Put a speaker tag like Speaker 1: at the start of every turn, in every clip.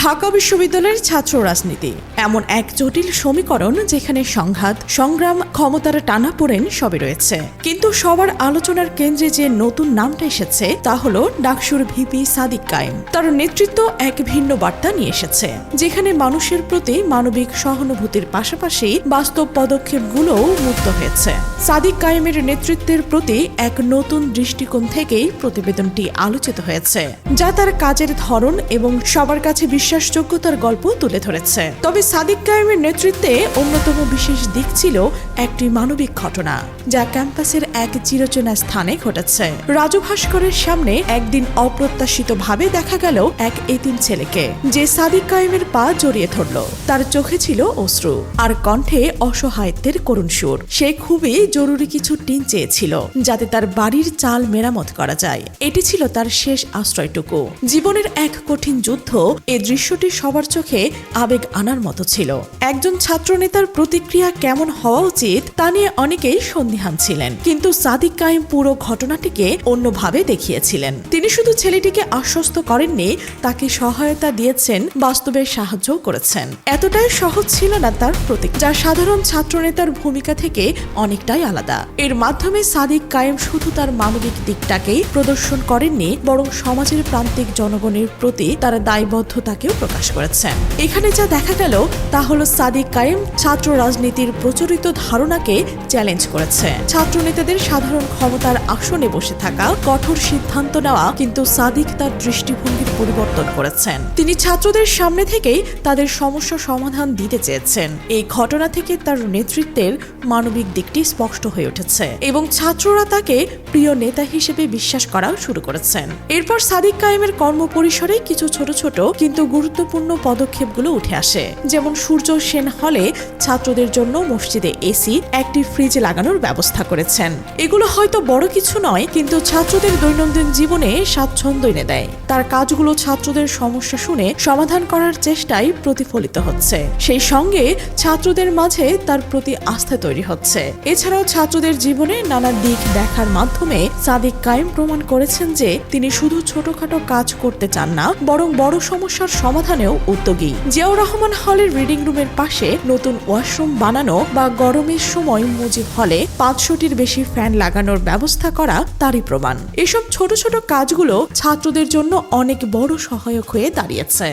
Speaker 1: ঢাকা বিশ্ববিদ্যালয়ের ছাত্র রাজনীতি। এমন এক জটিল সমীকরণ যেখানে সংঘাত, সংগ্রাম ক্ষমতার টানাপোড়েন সবই রয়েছে। কিন্তু সবার আলোচনার কেন্দ্রে যে নতুন নামটা এসেছে, তা হল ডাকসুর ভিপি সাদিক কায়েম। তার নেতৃত্ব এক ভিন্ন বার্তা নিয়ে এসেছে, যেখানে মানুষের প্রতি মানবিক সহানুভূতির পাশাপাশি বাস্তব পদক্ষেপগুলোও মুক্ত হয়েছে। সাদিক কায়েমের নেতৃত্বের প্রতি এক নতুন দৃষ্টিকোণ থেকেই প্রতিবেদনটি আলোচিত হয়েছে, যা তার কাজের ধরন এবং সবার কাছে বিশ্বাসযোগ্যতার গল্প তুলে ধরেছে। তবে সাদিক কায়েমের নেতৃত্বে অন্যতম বিশেষ দিক ছিল একটি মানবিক ঘটনা, যা ক্যাম্পাসের এক চিরচেনা স্থানে ঘটেছে। রাজু ভাস্করের সামনে একদিন অপ্রত্যাশিতভাবে দেখা গেল এক এতিম ছেলেকে, যে সাদিক কায়েমের পা জড়িয়ে ধরল। তার চোখে ছিল অশ্রু, আর কণ্ঠে অসহায়ত্বের করুণ সুর। সে খুবই জরুরি কিছু টিন চেয়েছিল, যাতে তার বাড়ির চাল মেরামত করা যায়। এটি ছিল তার শেষ আশ্রয়টুকু। জীবনের এক কঠিন যুদ্ধ এ দৃশ্যটি সবার চোখে আবেগ আনার মতো ছিল। একজন ছাত্রনেতার প্রতিক্রিয়া কেমন হওয়া উচিত তা নিয়ে অনেকেই সন্দিহান ছিলেন। কিন্তু সাদিক কায়েম পুরো ঘটনাটিকে অন্যভাবে দেখিয়েছিলেন। তিনি শুধু ছেলেটিকে আশ্বস্ত করেননি, তাকে সহায়তা দিয়েছেন, বাস্তবে সাহায্য করেছেন। এতটাই সহজ ছিল না তার প্রতীক যা সাধারণ ছাত্রনেতার ভূমিকা থেকে অনেকটাই আলাদা। এর মাধ্যমে সাদিক কায়েম শুধু তার মানবিক দিকটাকেই প্রদর্শন করেননি, বরং সমাজের প্রান্তিক জনগণের প্রতি তার দায়বদ্ধতাকেও প্রকাশ করেছেন। এখানে যা দেখা গেল, তা হলো সাদিক কায়েম ছাত্র রাজনীতির প্রচলিত ধারণাকে চ্যালেঞ্জ করেছে। ছাত্র নেতাদের সাধারণ ক্ষমতার আসনে বসে থাকা, কঠোর সিদ্ধান্ত নেওয়া, কিন্তু সাদিক তার দৃষ্টিভঙ্গির পরিবর্তন করেছেন। তিনি ছাত্রদের সামনে থেকেই তাদের সমস্যা সমাধান দিতে চেয়েছেন। এই ঘটনা থেকে তার নেতৃত্বের মানবিক দিকটি স্পষ্ট হয়ে উঠেছে এবং ছাত্ররা তাকে প্রিয় নেতা হিসেবে বিশ্বাস করা শুরু করেছেন। এরপর সাদিক কায়েমের কর্মপরিসরে কিছু ছোট ছোট, কিন্তু গুরুত্বপূর্ণ পদক্ষেপগুলো উঠে আসে। যেমন সূর্য সেন হলে ছাত্রদের জন্য মসজিদে এসি, একটি ফ্রিজ লাগানোর ব্যবস্থা করেছেন। এগুলো হয়তো বড় কিছু নয়, কিন্তু ছাত্রদের দৈনন্দিন জীবনে স্বাচ্ছন্দ্য এনে দেয়। তার কাজগুলো ছাত্রদের সমস্যা শুনে সমাধান করার চেষ্টায় প্রতিফলিত হচ্ছে। সেই সঙ্গে ছাত্রদের মাঝে তার প্রতি আস্থা তৈরি হচ্ছে। এছাড়াও ছাত্রদের জীবনে নানা দিক দেখার মাধ্যমে সাদিক কায়েম প্রমাণ করেছেন যে তিনি শুধু ছোটখাটো কাজ করতে চান না, বরং বড় সমস্যার সমাধানেও উদ্যোগী। জিয়াউর রহমান হলের রিডিং রুমের পাশে নতুন ওয়াশরুম বানানো বা গরমের সময় মুজিব হলে পাঁচশোটির বেশি ফ্যান লাগানোর ব্যবস্থা করা তারই প্রমাণ। এসব ছোট ছোট কাজগুলো ছাত্রদের জন্য অনেক বড় সহায়ক হয়ে দাঁড়িয়েছে,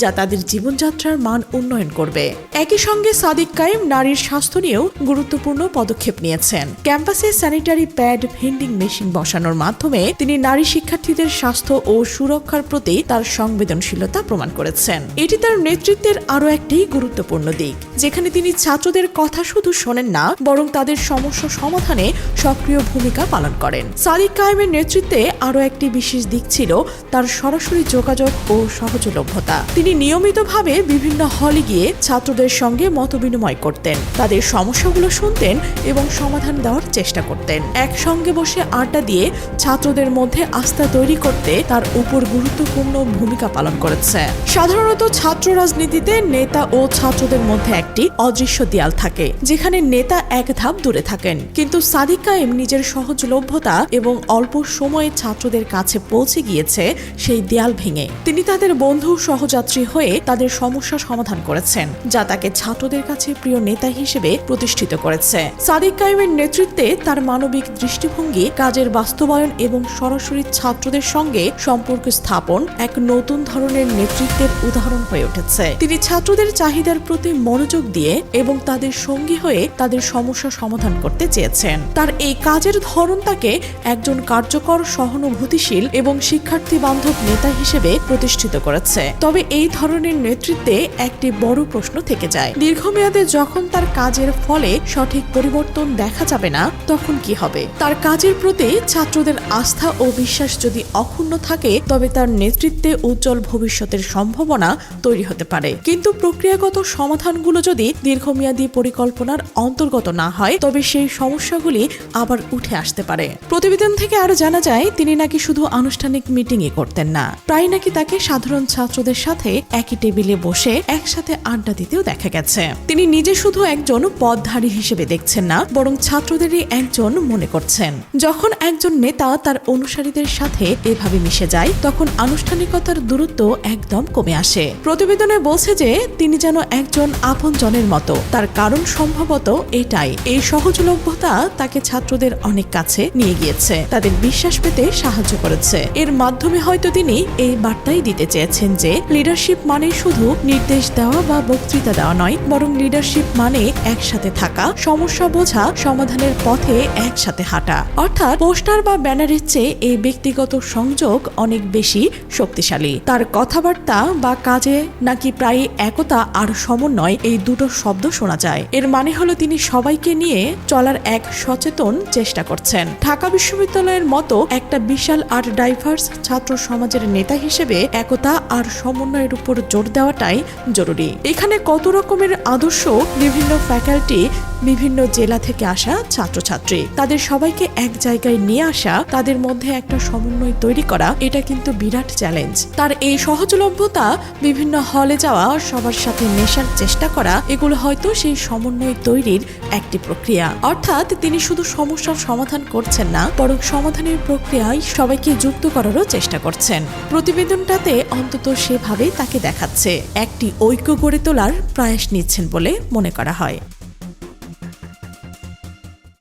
Speaker 1: যা তাদের জীবনযাত্রার মান উন্নয়ন করবে। একই সঙ্গে সাদিক কায়েম নারীর স্বাস্থ্য নিয়েও গুরুত্বপূর্ণ পদক্ষেপ নিয়েছেন। ক্যাম্পাসে স্যানিটারি প্যাড ভেন্ডিং মেশিন বসানোর মাধ্যমে তিনি নারী শিক্ষার্থীদের স্বাস্থ্য ও সুরক্ষার প্রতি তার সংবেদনশীলতা প্রমাণ করেছেন। এটি তার নেতৃত্বের আরও একটি গুরুত্বপূর্ণ দিক, যেখানে তিনি ছাত্রদের কথা শুধু শোনেন না, বরং তাদের সমস্যা সমাধানে সক্রিয় ভূমিকা পালন করেন। সাদিক কায়েমের নেতৃত্বে আরও একটি বিশেষ দিক ছিল তার সরাসরি যোগাযোগ ও সহজলভ্যতা। তিনি নিয়মিতভাবে বিভিন্ন হলে গিয়ে ছাত্রদের সঙ্গে মতবিনিময় করতেন, তাদের সমস্যাগুলো শুনতেন এবং সমাধান দেওয়ার চেষ্টা করতেন। একসঙ্গে বসে আড্ডা দিয়ে ছাত্রদের মধ্যে আস্থা তৈরি করতে তার উপর গুরুত্বপূর্ণ ভূমিকা পালন করেছে। সাধারণত ছাত্র রাজনীতিতে নেতা ও ছাত্রদের মধ্যে একটি অদৃশ্য দেয়াল থাকে, যেখানে নেতা এক ধাপ দূরে থাকেন। কিন্তু সাদিক কায়েম নিজের সহজলভ্যতা এবং অল্প সময়ে ছাত্রদের কাছে পৌঁছে গিয়েছে সেই দেয়াল ভেঙে। তিনি তাদের বন্ধু সহযাত্রী হয়ে তাদের সমস্যা সমাধান করেছেন, যা তাকে ছাত্রদের কাছে প্রিয় নেতা হিসেবে প্রতিষ্ঠিত করেছে। সাদিক কায়েমের নেতৃত্বে তার মানবিক দৃষ্টিভঙ্গি, কাজের বাস্তবায়ন এবং সরাসরি ছাত্রদের সঙ্গে সম্পর্ক স্থাপন এক নতুন ধরনের নেতৃত্বের উদাহরণ হয়ে উঠেছে। তিনি ছাত্রদের চাহিদার প্রতি মনোযোগ দিয়ে এবং তাদের সঙ্গী হয়ে তাদের সমস্যা সমাধান করতে চেয়েছেন। তার এই কাজের ধরন তাকে একজন কার্যকর, সহানুভূতিশীল এবং শিক্ষার্থী বান্ধব নেতা হিসেবে প্রতিষ্ঠিত করেছে। তবে এই ধরনের নেতৃত্বে একটি বড় প্রশ্ন থেকে যায়। দীর্ঘমেয়াদে যখন তার কাজের ফলে সঠিক পরিবর্তন দেখা যাবে না, তখন কি হবে? তার কাজের প্রতি ছাত্রদের আস্থা ও বিশ্বাস যদি অক্ষুণ্ণ থাকে, তবে তার নেতৃত্বে উজ্জ্বল ভবিষ্যতের সম্ভাবনা তৈরি হতে পারে। কিন্তু প্রক্রিয়াগত সমাধানগুলো যদি দীর্ঘমেয়াদী পরিকল্পনার অন্তর্গত না হয়, তবে সেই সমস্যাগুলি আবার উঠে আসতে পারে। প্রতিবেদন থেকে আরও জানা যায়, তিনি নাকি শুধু আনুষ্ঠানিক মিটিংই করতেন না। প্রায় নাকি তাকে সাধারণ ছাত্রদের সাথে একই টেবিলে বসে একসাথে আড্ডা দিতেও দেখা গেছে। তিনি নিজে শুধু একজন পদধারী হিসেবে দেখছেন না, বরং ছাত্রদেরই একজন মনে করছেন। যখন একজন নেতা তার অনুসারীদের সাথে এভাবে মিশে যায়, তখন আনুষ্ঠানিকতার দূরত্ব একদম একদম কমে আসে। প্রতিবেদনে বলছে যে, তিনি যেন একজন আপনজনের মতো। তার কারণ সম্ভবত এটাই। এই সহজলভ্যতা তাকে ছাত্রদের অনেক কাছে নিয়ে গিয়েছে। তাদের বিশ্বাস পেতে সাহায্য করেছে। এর মাধ্যমে হয়তো তিনি এই বার্তাই দিতে চেয়েছেন যে লিডারশিপ মানে শুধু নির্দেশ দেওয়া বা বক্তৃতা দেওয়া নয়, বরং লিডারশিপ মানে একসাথে থাকা, সমস্যা বোঝা, সমাধানের পথে একসাথে হাঁটা। অর্থাৎ পোস্টার বা ব্যানারের চেয়ে এই ব্যক্তিগত সংযোগ অনেক বেশি শক্তিশালী। তার কথাবার্তা বা কাজে নাকি প্রায় একতা আর সমন্বয় এই দুটো শব্দ শোনা যায়। এর মানে হলো তিনি সবাইকে নিয়ে চলার এক সচেতন চেষ্টা করছেন। ঢাকা বিশ্ববিদ্যালয়ের মতো একটা বিশাল আর ডাইভার্স ছাত্র সমাজের নেতা হিসেবে একতা আর সমন্বয়ের উপর জোর দেওয়াটাই জরুরি। এখানে কত রকমের আদর্শ বিভিন্ন ফ্যাকাল্টি বিভিন্ন জেলা থেকে আসা ছাত্রছাত্রী। তাদের সবাইকে এক জায়গায় নিয়ে আসা, তাদের মধ্যে একটা সমন্বয় তৈরি করা, এটা কিন্তু বিরাট চ্যালেঞ্জ তার এই সহজলভ্যতা, বিভিন্ন হলে যাওয়া, সবার সাথে মেশার চেষ্টা করা, এগুলো হয়তো সেই সমন্বয় তৈরির একটি প্রক্রিয়া। অর্থাৎ তিনি শুধু সমস্যার সমাধান করছেন না, বরং সমাধানের প্রক্রিয়ায় সবাইকে যুক্ত করারও চেষ্টা করছেন। প্রতিবেদনটাতে অন্তত সেভাবে তাকে দেখাচ্ছে। একটি ঐক্য গড়ে তোলার প্রয়াস নিচ্ছেন বলে মনে করা হয়।